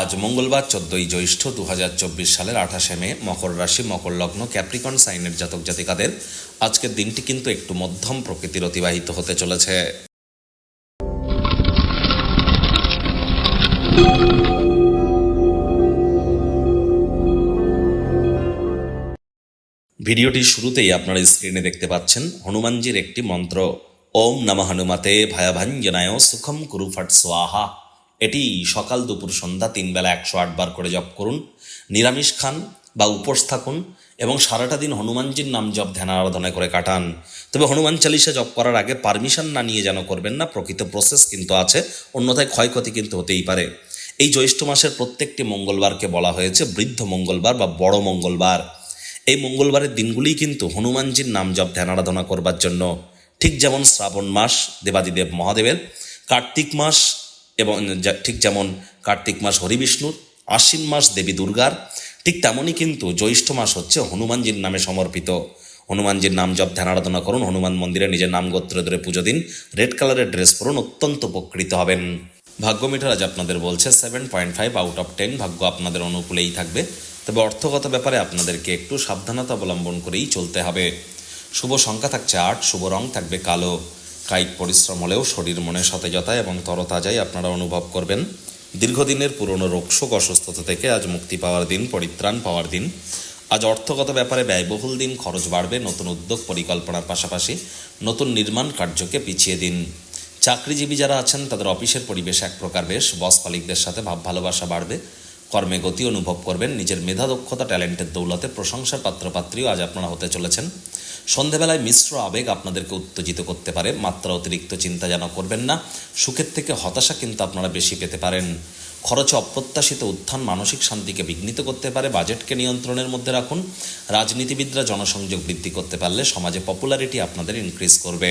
আজ মঙ্গলবার, চোদ্দই জ্যৈষ্ঠ দু হাজার চব্বিশ সালের আঠাশে মে, মকর রাশি, মকর লগ্ন, ক্যাপ্রিকন সাইনের জাতক জাতিকাদের আজকের দিনটি কিন্তু একটু মধ্যম প্রকৃতির অতিবাহিত হতে চলেছে। ভিডিওটির শুরুতেই আপনারা স্ক্রিনে দেখতে পাচ্ছেন হনুমানজির একটি মন্ত্র। ওম নম হনুমতে ভয়াভাঞ্জনায় সুখম কুরু ফট সোয়াহা এটি সকাল দুপুর সন্ধ্যা তিন বেলা একশো বার করে জপ করুন, নিরামিষ খান বা উপোস থাকুন এবং সারাটা দিন হনুমানজির নাম জপ, ধ্যান, আরাধনা করে কাটান। তবে হনুমান চালিসা জপ করার আগে পারমিশন না নিয়ে যেন করবেন না, প্রকৃত প্রসেস কিন্তু আছে, অন্যথায় ক্ষয়ক্ষতি কিন্তু হতেই পারে। এই জ্যৈষ্ঠ মাসের প্রত্যেকটি মঙ্গলবারকে বলা হয়েছে বৃদ্ধ মঙ্গলবার বা বড় মঙ্গলবার। এই মঙ্গলবারের দিনগুলিই কিন্তু হনুমানজির নাম জপ, ধ্যান, আরাধনা করবার জন্য। ঠিক যেমন শ্রাবণ মাস, দেবাদিদেব মহাদেবের কার্তিক মাস এবং ঠিক যেমন কার্তিক মাস হরিবিষ্ণুর, আশ্বিন মাস দেবী দুর্গার, ঠিক তেমনই কিন্তু জ্যৈষ্ঠ মাস হচ্ছে হনুমানজির নামে সমর্পিত। হনুমানজির নাম জপ, ধ্যান, আরাধনা করুন, হনুমান মন্দিরে নিজের নাম গোত্র ধরে পুজো দিন, রেড কালারের ড্রেস পরুন, অত্যন্ত উপকৃত হবেন। ভাগ্য মিটার আজ আপনাদের বলছে seven point five out of ten ভাগ্য আপনাদের অনুকূলেই থাকবে। তবে অর্থগত ব্যাপারে আপনাদেরকে একটু সাবধানতা অবলম্বন করেই চলতে হবে। শুভ সংখ্যা থাকছে আট, শুভ রং থাকবে কালো। কায়িক পরিশ্রম হলেও শরীর মনে সতেজতা এবং তরতাজাই আপনারা অনুভব করবেন। দীর্ঘদিনের পুরনো রোগশোক অসুস্থতা থেকে আজ মুক্তি পাওয়ার দিন, পরিত্রাণ পাওয়ার দিন। আজ অর্থগত ব্যাপারে ব্যয়বহুল দিন, খরচ বাড়বে, নতুন উদ্যোগ পরিকল্পনার পাশাপাশি নতুন নির্মাণ কার্যকে পিছিয়ে দিন। চাকরিজীবী যারা আছেন, তাদের অফিসের পরিবেশ এক প্রকার বেশ, বস মালিকদের সাথে ভাব ভালোবাসা বাড়বে। কর্মে গতি অনুভব করবেন। নিজের মেধা, দক্ষতা, ট্যালেন্টের দৌলতে প্রশংসার পাত্রপাত্রীও আজ আপনারা হতে চলেছেন। সন্ধেবেলায় মিশ্র আবেগ আপনাদেরকে উত্তেজিত করতে পারে। মাত্রা অতিরিক্ত চিন্তা যেন করবেন না। সুখের থেকে হতাশা কিন্তু আপনারা বেশি পেতে পারেন। খরচে অপ্রত্যাশিত উত্থান মানসিক শান্তিকে বিঘ্নিত করতে পারে। বাজেটকে নিয়ন্ত্রণের মধ্যে রাখুন। রাজনীতিবিদরা জনসংযোগ বৃদ্ধি করতে পারলে সমাজে পপুলারিটি আপনাদের ইনক্রিজ করবে।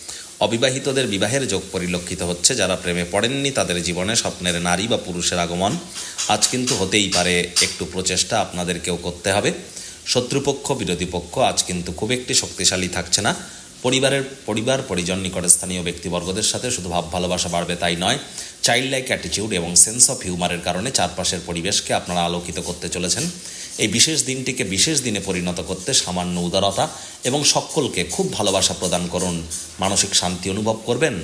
অবিবাহিতদের বিবাহের যোগ পরিলক্ষিত হচ্ছে। যারা প্রেমে পড়েননি, তাদের জীবনে স্বপ্নের নারী বা পুরুষের আগমন। আজ কিন্তু হতেই পারে একটু প্রচেষ্টা, আপনাদেরকেও করতে হবে। শত্রুপক্ষ, বিরোধী পক্ষ, আজ কিন্তু খুব একটি শক্তিশালী থাকছে না। পরিবারের পরিবার, পরিজন নিকটস্থানীয় ব্যক্তিবর্গদের সাথে শুধু ভাব, ভালোবাসা বাড়বে তাই নয় চাইল্ড লাইক অ্যাটিটিউড এবং সেন্স অফ হিউমারের কারণে চারপাশের পরিবেশকে আপনারা আলোকিত করতে চলেছেন। এই বিশেষ দিনটিকে বিশেষ দিনে পরিণত করতে সামান্য উদারতা এবং সকলকে খুব ভালোবাসা প্রদান করুন। মানসিক শান্তি অনুভব করবেন।